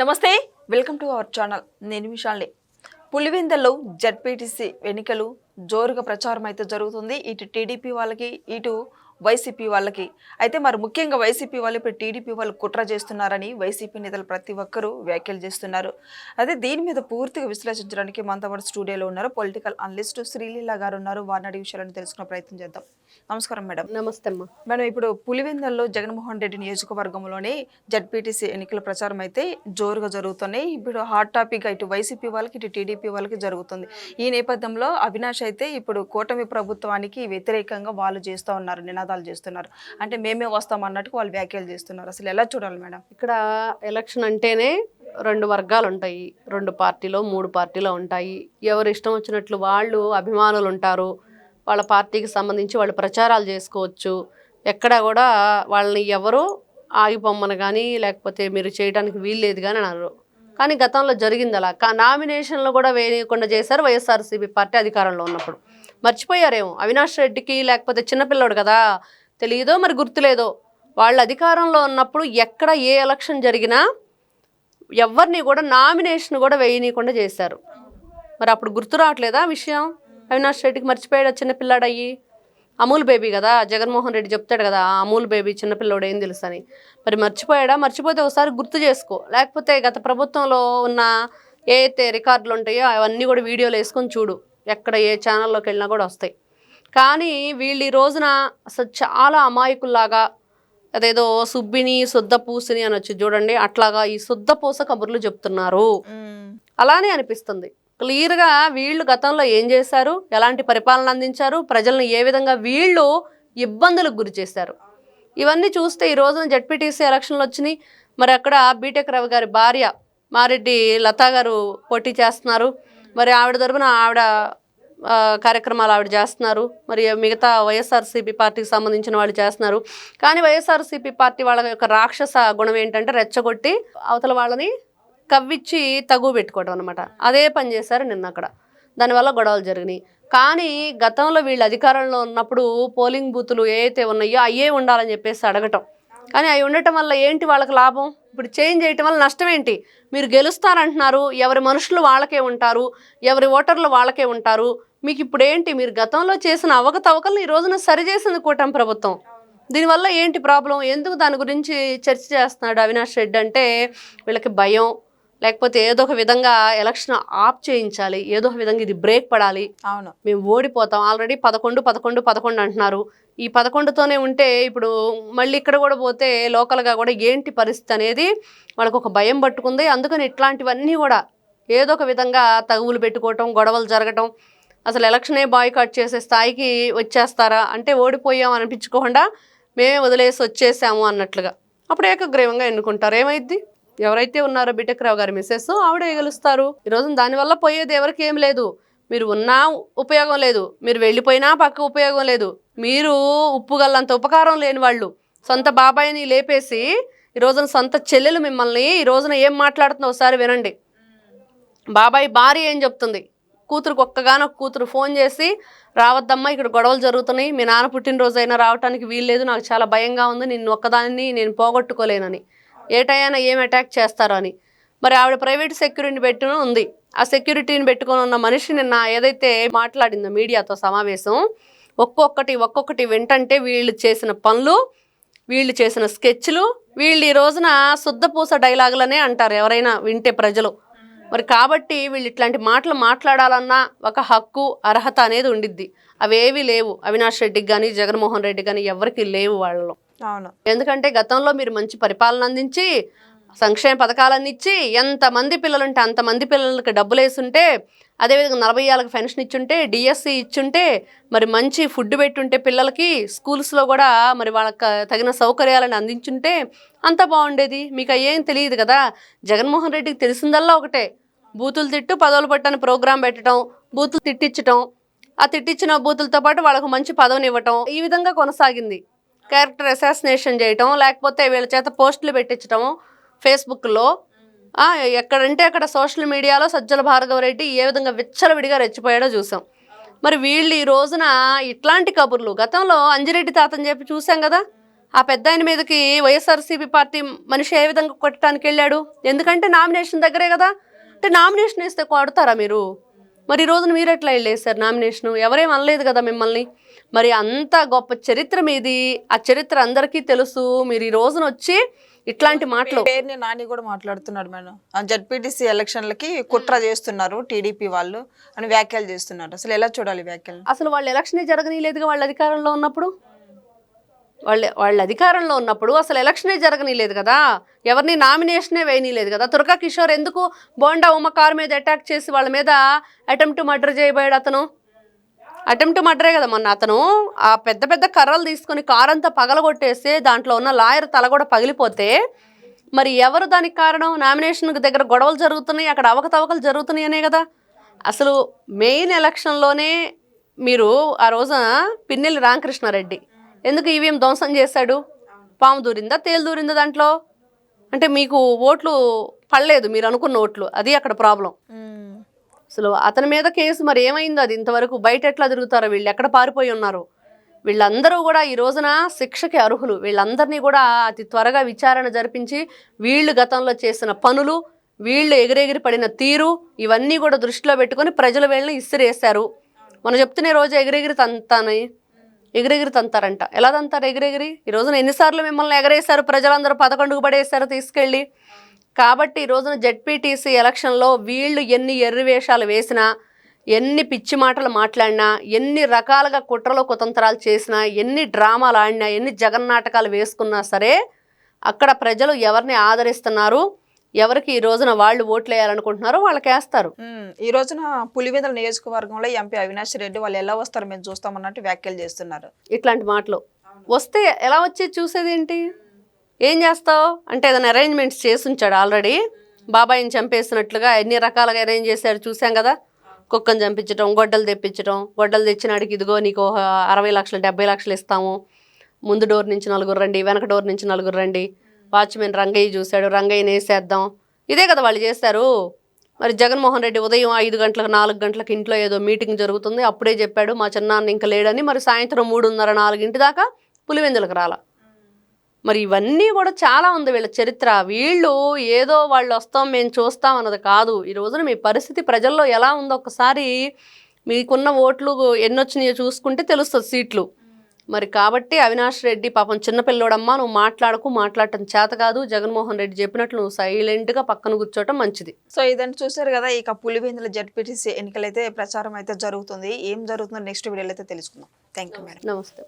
నమస్తే welcome to our channel. నేను విశాల్ని పులివెందల్లో జడ్పీటీసీ ఎన్నికలు జోరుగా ప్రచారం అయితే జరుగుతుంది. ఇటు టీడీపీ వాళ్ళకి ఇటు వైసీపీ వాళ్ళకి. అయితే మరి ముఖ్యంగా వైసీపీ వాళ్ళు ఇప్పుడు టీడీపీ వాళ్ళు కుట్ర చేస్తున్నారని వైసీపీ నేతలు ప్రతి ఒక్కరూ వ్యాఖ్యలు చేస్తున్నారు. అదే దీని మీద పూర్తిగా విశ్లేషించడానికి మనతో పాటు స్టూడియోలో ఉన్నారు పొలిటికల్ అనలిస్ట్ శ్రీలీల గారు ఉన్నారు. వారిని అడిగి విషయాలను తెలుసుకునే ప్రయత్నం చేద్దాం. నమస్కారం మేడం. నమస్తే అమ్మా. మేడం ఇప్పుడు పులివెందల్లో జగన్మోహన్ రెడ్డి నియోజకవర్గంలోనే జడ్పీటీసీ ఎన్నికల ప్రచారం అయితే జోరుగా జరుగుతున్నాయి. ఇప్పుడు హాట్ టాపిక్ ఇటు వైసీపీ వాళ్ళకి ఇటు టీడీపీ వాళ్ళకి జరుగుతుంది. ఈ నేపథ్యంలో అవినాష్ అయితే ఇప్పుడు కూటమి ప్రభుత్వానికి వ్యతిరేకంగా వాళ్ళు చేస్తూ ఉన్నారు నినాదాలు చేస్తున్నారు. అంటే మేమే వస్తాం అన్నట్టు వాళ్ళు వ్యాఖ్యలు చేస్తున్నారు. అసలు ఎలా చూడాలి మేడం? ఇక్కడ ఎలక్షన్ అంటేనే రెండు వర్గాలు ఉంటాయి. రెండు పార్టీలో మూడు పార్టీలు ఉంటాయి. ఎవరు ఇష్టం వచ్చినట్లు వాళ్ళు అభిమానులు ఉంటారు. వాళ్ళ పార్టీకి సంబంధించి వాళ్ళు ప్రచారాలు చేసుకోవచ్చు. ఎక్కడ కూడా వాళ్ళని ఎవరు ఆగిపోమ్మను కానీ లేకపోతే మీరు చేయడానికి వీల్లేదు కానీ అన్నారు కానీ గతంలో జరిగింది అలా. కా నామినేషన్లు కూడా వేయకుండా చేశారు వైఎస్ఆర్సీపీ పార్టీ అధికారంలో ఉన్నప్పుడు. మర్చిపోయారేమో. అవినాష్ రెడ్డికి లేకపోతే చిన్నపిల్లోడు కదా? తెలియదో మరి గుర్తులేదో? వాళ్ళు అధికారంలో ఉన్నప్పుడు ఎక్కడ ఏ ఎలక్షన్ జరిగినా ఎవరిని కూడా నామినేషన్ కూడా వేయనీయకుండా చేశారు. మరి అప్పుడు గుర్తు రావట్లేదా విషయం? అవినాష్ రెడ్డికి మర్చిపోయాడు ఆ చిన్నపిల్లాడు అయ్యి అమూల్ బేబీ కదా? జగన్మోహన్ రెడ్డి చెప్తాడు కదా ఆ అమూల్ బేబీ చిన్నపిల్లోడు ఏం తెలుసని. మరి మర్చిపోయాడా? మర్చిపోతే ఒకసారి గుర్తు చేసుకో. లేకపోతే గత ప్రభుత్వంలో ఉన్న ఏ అయితే రికార్డులు ఉంటాయో అవన్నీ కూడా వీడియోలు వేసుకొని చూడు. ఎక్కడ ఏ ఛానల్లోకి వెళ్ళినా కూడా వస్తాయి. కానీ వీళ్ళు ఈ రోజున అసలు చాలా అమాయకుల్లాగా అదేదో సుబ్బిని శుద్ధ పూసిని అని వచ్చి చూడండి అట్లాగా ఈ శుద్ధ పూస కబుర్లు చెప్తున్నారు. అలానే అనిపిస్తుంది. క్లియర్గా వీళ్ళు గతంలో ఏం చేశారు? ఎలాంటి పరిపాలన అందించారు? ప్రజలను ఏ విధంగా వీళ్ళు ఇబ్బందులకు గురి చేశారు? ఇవన్నీ చూస్తే ఈ రోజున జడ్పీటీసీ ఎలక్షన్లు వచ్చినాయి. మరి అక్కడ బీటెక్ రవి గారి భార్య మారెడ్డి లతా గారు పోటీ చేస్తున్నారు. మరి ఆవిడ తరపున ఆవిడ కార్యక్రమాలు ఆవిడ చేస్తున్నారు. మరి మిగతా వైఎస్ఆర్సీపీ పార్టీకి సంబంధించిన వాళ్ళు చేస్తున్నారు. కానీ వైఎస్ఆర్సీపీ పార్టీ వాళ్ళ యొక్క రాక్షస గుణం ఏంటంటే రెచ్చగొట్టి అవతల వాళ్ళని కవ్విచ్చి తగు పెట్టుకోవడం అనమాట అదే పని చేశారు నిన్న అక్కడ. దానివల్ల గొడవలు జరిగినాయి. కానీ గతంలో వీళ్ళు అధికారంలో ఉన్నప్పుడు పోలింగ్ బూతులు ఏ ఉన్నాయో అయ్యే ఉండాలని చెప్పేసి అడగటం. కానీ అవి ఉండటం వల్ల ఏంటి వాళ్ళకి లాభం? ఇప్పుడు చేంజ్ చేయటం వల్ల నష్టం ఏంటి? మీరు గెలుస్తారంటున్నారు ఎవరి మనుషులు వాళ్ళకే ఉంటారు ఎవరి ఓటర్లు వాళ్ళకే ఉంటారు. మీకు ఇప్పుడు ఏంటి మీరు గతంలో చేసిన అవకతవకలను ఈ రోజున సరిచేసింది కూటమి ప్రభుత్వం. దీనివల్ల ఏంటి ప్రాబ్లం? ఎందుకు దాని గురించి చర్చ చేస్తున్నాడు అవినాష్ రెడ్డి అంటే వీళ్ళకి భయం లేకపోతే ఏదో ఒక విధంగా ఎలక్షన్ ఆఫ్ చేయించాలి ఏదో ఒక విధంగా ఇది బ్రేక్ పడాలి. అవును. మేము ఓడిపోతాం. ఆల్రెడీ పదకొండు పదకొండు పదకొండు అంటున్నారు. ఈ పదకొండుతోనే ఉంటే ఇప్పుడు మళ్ళీ ఇక్కడ కూడా పోతే లోకల్గా కూడా ఏంటి పరిస్థితి అనేది వాళ్ళకు ఒక భయం పట్టుకుంది. అందుకని ఇట్లాంటివన్నీ కూడా ఏదో ఒక విధంగా తగువులు పెట్టుకోవటం గొడవలు జరగటం అసలు ఎలక్షనే బాయ్కాట్ చేసే స్థాయికి వచ్చేస్తారా? అంటే ఓడిపోయాం అనిపించుకోకుండా మేమే వదిలేసి వచ్చేసాము అన్నట్లుగా. అప్పుడు ఏకగ్రీవంగా ఎన్నుకుంటారు. ఏమైద్ది? ఎవరైతే ఉన్నారో బిటెక్ రావు గారి మిస్సెస్ ఆవిడే గెలుస్తారు. ఈరోజు దానివల్ల పోయేది ఎవరికి ఏం లేదు. మీరు ఉన్నా ఉపయోగం లేదు. మీరు వెళ్ళిపోయినా పక్క ఉపయోగం లేదు. మీరు ఉప్పు గల్లంత ఉపకారం లేని వాళ్ళు. సొంత బాబాయిని లేపేసి ఈ రోజున సొంత చెల్లెలు మిమ్మల్ని ఈ రోజున ఏం మాట్లాడుతుందో ఒకసారి వినండి. బాబాయ్ భార్య ఏం చెప్తుంది? కూతురుకు ఒక్కగానొక కూతురు ఫోన్ చేసి రావద్దమ్మా ఇక్కడ గొడవలు జరుగుతున్నాయి. మీ నాన్న పుట్టినరోజు అయినా రావడానికి వీల్లేదు. నాకు చాలా భయంగా ఉంది. నిన్ను ఒక్కదాన్ని నేను పోగొట్టుకోలేనని. ఏ టైనా ఏం అటాక్ చేస్తారో అని. మరి ఆవిడ ప్రైవేట్ సెక్యూరిటీని పెట్టును ఉంది. ఆ సెక్యూరిటీని పెట్టుకొని ఉన్న మనిషి నిన్న ఏదైతే మాట్లాడిందో మీడియాతో సమావేశం ఒక్కొక్కటి ఒక్కొక్కటి వింటంటే వీళ్ళు చేసిన పనులు వీళ్ళు చేసిన స్కెచ్లు వీళ్ళు ఈ రోజున శుద్ధపూస డైలాగులనే అంటారు ఎవరైనా వింటే ప్రజలు. మరి కాబట్టి వీళ్ళు ఇట్లాంటి మాటలు మాట్లాడాలన్నా ఒక హక్కు అర్హత అనేది ఉండిద్ది. అవేవి లేవు. అవినాష్ రెడ్డికి కానీ జగన్మోహన్ రెడ్డి కానీ ఎవరికి లేవు వాళ్ళలో. అవును. ఎందుకంటే గతంలో మీరు మంచి పరిపాలన అందించి సంక్షేమ పథకాలన్నీ ఇచ్చి ఎంతమంది పిల్లలు ఉంటే అంతమంది పిల్లలకి డబ్బులు వేసుంటే అదేవిధంగా నలభై ఏళ్ళకి పెన్షన్ ఇచ్చుంటే డిఎస్సి ఇచ్చుంటే మరి మంచి ఫుడ్ పెట్టుంటే పిల్లలకి స్కూల్స్లో కూడా మరి వాళ్ళకి తగిన సౌకర్యాలను అందించుంటే అంత బాగుండేది మీకు ఏం తెలియదు కదా. జగన్మోహన్ రెడ్డికి తెలిసిందల్లా ఒకటే. బూతులు తిట్టు పదవులు పట్టని ప్రోగ్రాం పెట్టడం బూతులు తిట్టించడం ఆ తిట్టించిన బూతులతో పాటు వాళ్ళకు మంచి పదవిని ఇవ్వటం ఈ విధంగా కొనసాగింది. క్యారెక్టర్ అసాసినేషన్ చేయటం లేకపోతే వీళ్ళ చేత పోస్టులు పెట్టించడం ఫేస్బుక్లో. ఎక్కడంటే అక్కడ సోషల్ మీడియాలో సజ్జల భార్గవ రెడ్డి ఏ విధంగా విచ్చలవిడిగా రెచ్చిపోయాడో చూసాం. మరి వీళ్ళు ఈ రోజున ఇట్లాంటి కబుర్లు గతంలో అంజిరెడ్డి తాతని చెప్పి చూసాం కదా ఆ పెద్ద ఆయన మీదకి వైఎస్ఆర్సీపీ పార్టీ మనిషి ఏ విధంగా కొట్టడానికి వెళ్ళాడు? ఎందుకంటే నామినేషన్ దగ్గరే కదా అంటే నామినేషన్ వేస్తే కొడతారా మీరు? మరి ఈ రోజున మీరు ఎట్లా వెళ్ళేసారు నామినేషన్? ఎవరేం అనలేదు కదా మిమ్మల్ని? మరి అంత గొప్ప చరిత్ర మీది. ఆ చరిత్ర అందరికీ తెలుసు. మీరు ఈ రోజున వచ్చి ఇట్లాంటి మాటలు పేరుని నాని కూడా మాట్లాడుతున్నాడు మేడం. ఆ జడ్పీటీసీ ఎలక్షన్లకి కుట్ర చేస్తున్నారు టీడీపీ వాళ్ళు అని వ్యాఖ్యలు చేస్తున్నారు. అసలు ఎలా చూడాలి వ్యాఖ్యలు? అసలు వాళ్ళు ఎలక్షనే జరగనీయలేదుగా వాళ్ళ అధికారంలో ఉన్నప్పుడు? వాళ్ళ వాళ్ళ అధికారంలో ఉన్నప్పుడు అసలు ఎలక్షనే జరగనీయలేదు కదా? ఎవరిని నామినేషనే వేయనీయలేదు కదా? తురకా కిషోర్ ఎందుకు బోండా ఉమ్మ కారు మీద అటాక్ చేసి వాళ్ళ మీద అటెంప్ట్ మర్డర్ చేయబోయాడు అతను? అటెంప్ట్ మర్డరే కదా మొన్న అతను. ఆ పెద్ద పెద్ద కర్రలు తీసుకొని కారంతా అంతా పగలగొట్టేస్తే దాంట్లో ఉన్న లాయర్ తల కూడా పగిలిపోతే మరి ఎవరు దానికి కారణం? నామినేషన్ దగ్గర గొడవలు జరుగుతున్నాయి అక్కడ అవకతవకలు జరుగుతున్నాయనే కదా. అసలు మెయిన్ ఎలక్షన్లోనే మీరు ఆ రోజున పిన్నెల్లి రామకృష్ణారెడ్డి ఎందుకు ఈవీఎం ధ్వంసం చేశాడు? పాము దూరిందా తేలు దూరిందా దాంట్లో? అంటే మీకు ఓట్లు పడలేదు మీరు అనుకున్న ఓట్లు. అది అక్కడ ప్రాబ్లం. అసలు అతని మీద కేసు మరి ఏమైందో? అది ఇంతవరకు బయట ఎట్లా తిరుగుతారో? వీళ్ళు ఎక్కడ పారిపోయి ఉన్నారు? వీళ్ళందరూ కూడా ఈ రోజున శిక్షకి అర్హులు. వీళ్ళందరినీ కూడా అతి త్వరగా విచారణ జరిపించి వీళ్ళు గతంలో చేసిన పనులు వీళ్ళు ఎగిరెగిరి పడిన తీరు ఇవన్నీ కూడా దృష్టిలో పెట్టుకొని ప్రజలు వీళ్ళని ఇసిరేశారు. మనం చెప్తున్న రోజు ఎగిరెగిరి తంతాని ఎగిరెగిరి తంతారంట. ఎలా తంతారు ఎగిరెగిరి? ఈ రోజున ఎన్నిసార్లు మిమ్మల్ని ఎగరేశారు? ప్రజలందరూ పదకొండుకు పడేశారు తీసుకెళ్ళి. కాబట్టి ఈ రోజున జెడ్పీటీసీ ఎలక్షన్లో వీళ్ళు ఎన్ని ఎర్రి వేషాలు వేసినా ఎన్ని పిచ్చి మాటలు మాట్లాడినా ఎన్ని రకాలుగా కుట్రలో కుతంత్రాలు చేసినా ఎన్ని డ్రామాలు ఆడినా ఎన్ని జగన్నాటకాలు వేసుకున్నా సరే అక్కడ ప్రజలు ఎవరిని ఆదరిస్తున్నారు ఎవరికి ఈ రోజున వాళ్ళు ఓట్లు వేయాలనుకుంటున్నారో వాళ్ళకి వేస్తారు. ఈ రోజున పులివెందుల నియోజకవర్గంలో ఎంపీ అవినాష్ రెడ్డి వాళ్ళు ఎలా వస్తారు మేము చూస్తామన్నట్టు వ్యాఖ్యలు చేస్తున్నారు. ఇట్లాంటి మాటలు. వస్తే ఎలా వచ్చి చూసేది ఏంటి ఏం చేస్తావు? అంటే ఏదైనా అరేంజ్మెంట్స్ చేసి ఉంచాడు ఆల్రెడీ బాబాయిని చంపేసినట్లుగా ఎన్ని రకాలుగా అరేంజ్ చేశారు చూసాం కదా? కుక్కను చంపించడం గొడ్డలు తెప్పించడం గొడ్డలు తెచ్చినాడికి ఇదిగో నీకు అరవై లక్షలు డెబ్బై లక్షలు ఇస్తాము. ముందు డోర్ నుంచి నలుగురు రండి వెనక డోర్ నుంచి నలుగురు రండి. వాచ్మెన్ రంగయ్య చూశాడు రంగయ్యని వేసేద్దాం. ఇదే కదా వాళ్ళు చేశారు. మరి జగన్మోహన్ రెడ్డి ఉదయం ఐదు గంటలకు నాలుగు గంటలకు ఇంట్లో ఏదో మీటింగ్ జరుగుతుంది. అప్పుడే చెప్పాడు మా చిన్నాన్న ఇంకా లేడని. మరి సాయంత్రం మూడున్నర నాలుగింటి దాకా పులివెందులకు రాలా. మరి ఇవన్నీ కూడా చాలా ఉంది వీళ్ళ చరిత్ర. వీళ్ళు ఏదో వాళ్ళు వస్తాం మేము చూస్తాం అన్నది కాదు. ఈ రోజున మీ పరిస్థితి ప్రజల్లో ఎలా ఉందో ఒకసారి మీకున్న ఓట్లు ఎన్ని వచ్చినాయో చూసుకుంటే తెలుస్తుంది సీట్లు. మరి కాబట్టి అవినాష్ రెడ్డి పాపం చిన్నపిల్లోడమ్మా నువ్వు మాట్లాడకు మాట్లాడటం చేత కాదు. జగన్మోహన్ రెడ్డి చెప్పినట్లు నువ్వు సైలెంట్గా పక్కన కూర్చోవటం మంచిది. సో ఇదంతా చూసారు కదా ఇక పులివెందుల జడ్పీటీసీ ఎన్నికలైతే ప్రచారం అయితే జరుగుతుంది. ఏం జరుగుతుందో నెక్స్ట్ వీడియోలో అయితే తెలుసుకుందాం. Thank you madam. నమస్తే.